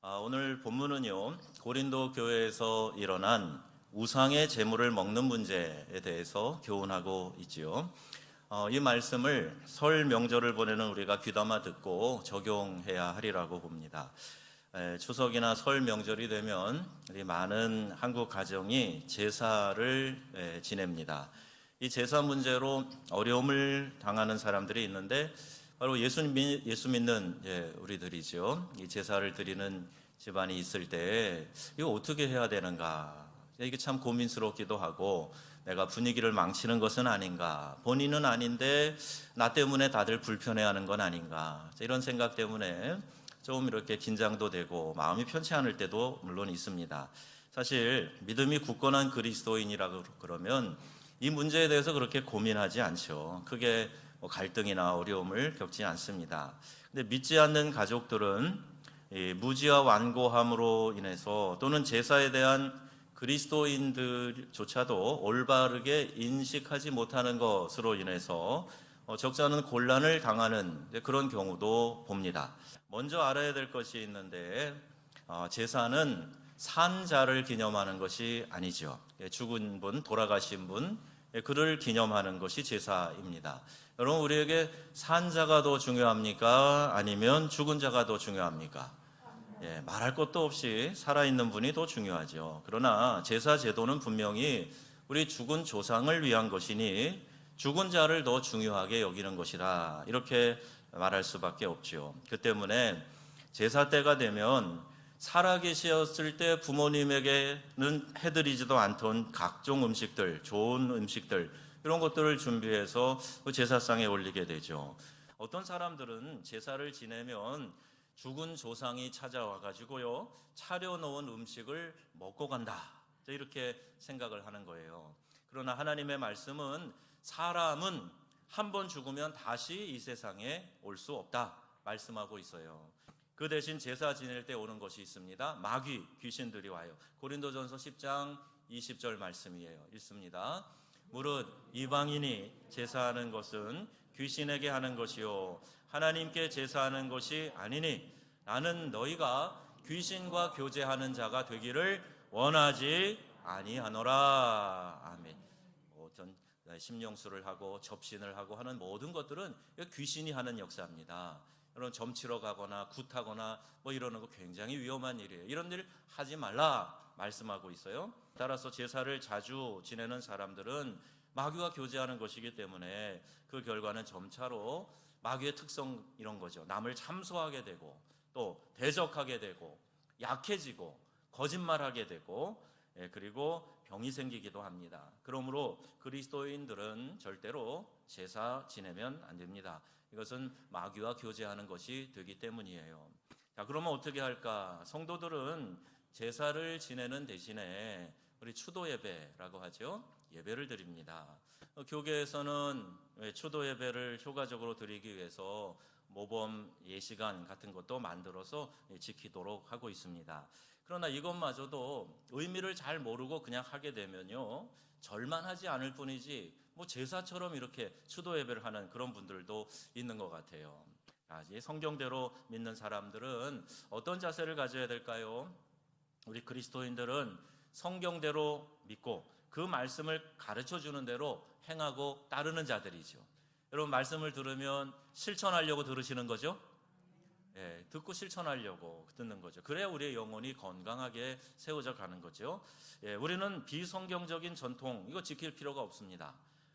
아, 오늘 본문은요 고린도 교회에서 일어난 우상의 재물을 먹는 문제에 대해서 교훈하고 있지요. 어, 이 말씀을 설 명절을 보내는 우리가 귀담아 듣고 적용해야 하리라고 봅니다. 에, 추석이나 설 명절이 되면 우리 많은 한국 가정이 제사를 에, 지냅니다. 이 제사 문제로 어려움을 당하는 사람들이 있는데 바로 예수, 믿, 예수 믿는 예, 우리들이죠. 이 제사를 드리는 집안이 있을 때 이거 어떻게 해야 되는가? 이게 참 고민스럽기도 하고 내가 분위기를 망치는 것은 아닌가? 본인은 아닌데 나 때문에 다들 불편해하는 건 아닌가? 이런 생각 때문에 좀 이렇게 긴장도 되고 마음이 편치 않을 때도 물론 있습니다. 사실 믿음이 굳건한 그리스도인이라고 그러면 이 문제에 대해서 그렇게 고민하지 않죠. 크게 뭐 갈등이나 어려움을 겪지 않습니다. 근데 믿지 않는 가족들은 이 무지와 완고함으로 인해서 또는 제사에 대한 그리스도인들조차도 올바르게 인식하지 못하는 것으로 인해서 어, 적잖은 곤란을 당하는 그런 경우도 봅니다. 먼저 알아야 될 것이 있는데 어, 제사는 산 자를 기념하는 것이 아니죠. 예, 죽은 분, 돌아가신 분, 예, 그를 기념하는 것이 제사입니다. 여러분 우리에게 산 자가 더 중요합니까? 아니면 죽은 자가 더 중요합니까? 예, 말할 것도 없이 살아있는 분이 더 중요하죠. 그러나 제사 제도는 분명히 우리 죽은 조상을 위한 것이니 죽은 자를 더 중요하게 여기는 것이다. 이렇게 말할 수밖에 없죠. 그 때문에 제사 때가 되면 살아계셨을 때 부모님에게는 해드리지도 않던 각종 음식들, 좋은 음식들, 이런 것들을 준비해서 그 제사상에 올리게 되죠. 어떤 사람들은 제사를 지내면 죽은 조상이 찾아와 가지고요 차려놓은 음식을 먹고 간다 이렇게 생각을 하는 거예요. 그러나 하나님의 말씀은 사람은 한 번 죽으면 다시 이 세상에 올 수 없다 말씀하고 있어요. 그 대신 제사 지낼 때 오는 것이 있습니다. 마귀 귀신들이 와요. 고린도전서 10장 20절 말씀이에요. 읽습니다. 무릇 이방인이 제사하는 것은 귀신에게 하는 것이요 하나님께 제사하는 것이 아니니 나는 너희가 귀신과 교제하는 자가 되기를 원하지 아니하노라 아멘. 어떤 심령수를 하고 접신을 하고 하는 모든 것들은 귀신이 하는 역사입니다. 여러분 점치러 가거나 굿하거나 뭐 이러는 거 굉장히 위험한 일이에요. 이런 일 하지 말라 말씀하고 있어요. 따라서 제사를 자주 지내는 사람들은 마귀와 교제하는 것이기 때문에 그 결과는 점차로 마귀의 특성 이런 거죠. 남을 참소하게 되고 또 대적하게 되고 약해지고 거짓말하게 되고 예, 그리고 병이 생기기도 합니다. 그러므로 그리스도인들은 절대로 제사 지내면 안 됩니다. 이것은 마귀와 교제하는 것이 되기 때문이에요. 자, 그러면 어떻게 할까? 성도들은 제사를 지내는 대신에 우리 추도 예배라고 하죠. 예배를 드립니다. 어, 교계에서는 추도 예배를 효과적으로 드리기 위해서 모범 예시간 같은 것도 만들어서 지키도록 하고 있습니다. 그러나 이것마저도 의미를 잘 모르고 그냥 하게 되면요. 절만하지 않을 뿐이지 뭐 제사처럼 이렇게 추도 예배를 하는 그런 분들도 있는 것 같아요. 성경대로 믿는 사람들은 어떤 자세를 가져야 될까요? 우리 그리스도인들은 성경대로 믿고 그 말씀을 가르쳐 주는 대로 행하고 따르는 자들이죠. 여러분 말씀을 들으면 실천하려고 들으시는 거죠? 예, 듣고 실천하려고 듣는 거죠. 그래야 우리의 영혼이 건강하게 세워져 가는 거죠. 예, 우리는 비성경적인 전통 이거 지킬 필요가 없습니다.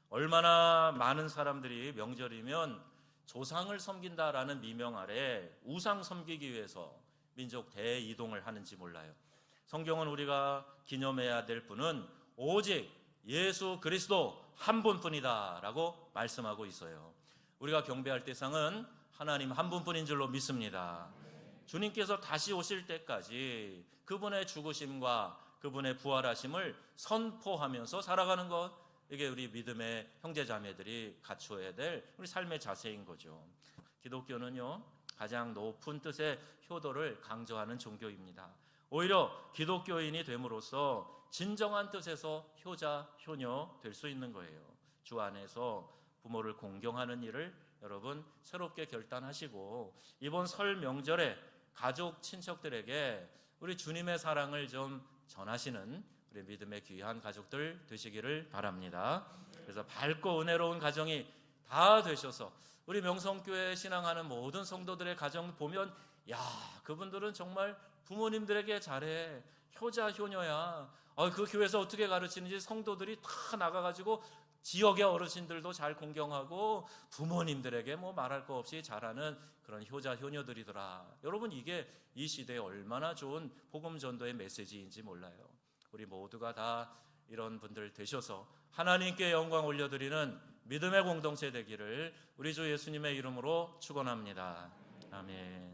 얼마나 많은 사람들이 명절이면 조상을 섬긴다라는 미명 아래 우상 섬기기 위해서 민족 대이동을 하는지 몰라요. 성경은 우리가 기념해야 될 분은 오직 예수 그리스도 한 분뿐이다라고 말씀하고 있어요. 우리가 경배할 대상은 하나님 한 분뿐인 줄로 믿습니다. 주님께서 다시 오실 때까지 그분의 죽으심과 그분의 부활하심을 선포하면서 살아가는 것 이게 우리 믿음의 형제자매들이 갖추어야 될 우리 삶의 자세인 거죠. 기독교는요 가장 높은 뜻의 효도를 강조하는 종교입니다. 오히려 기독교인이 됨으로써 진정한 뜻에서 효자, 효녀 될 수 있는 거예요. 주 안에서 부모를 공경하는 일을 여러분 새롭게 결단하시고 이번 설 명절에 가족, 친척들에게 우리 주님의 사랑을 좀 전하시는 우리 믿음의 귀한 가족들 되시기를 바랍니다. 그래서 밝고 은혜로운 가정이 다 되셔서 우리 명성교회 신앙하는 모든 성도들의 가정 보면 야 그분들은 정말 부모님들에게 잘해 효자 효녀야 어, 그 교회에서 어떻게 가르치는지 성도들이 다 나가가지고 지역의 어르신들도 잘 공경하고 부모님들에게 뭐 말할 거 없이 잘하는 그런 효자 효녀들이더라 여러분 이게 이 시대에 얼마나 좋은 복음 전도의 메시지인지 몰라요 우리 모두가 다 이런 분들 되셔서 하나님께 영광 올려드리는 믿음의 공동체 되기를 우리 주 예수님의 이름으로 축원합니다. 아멘.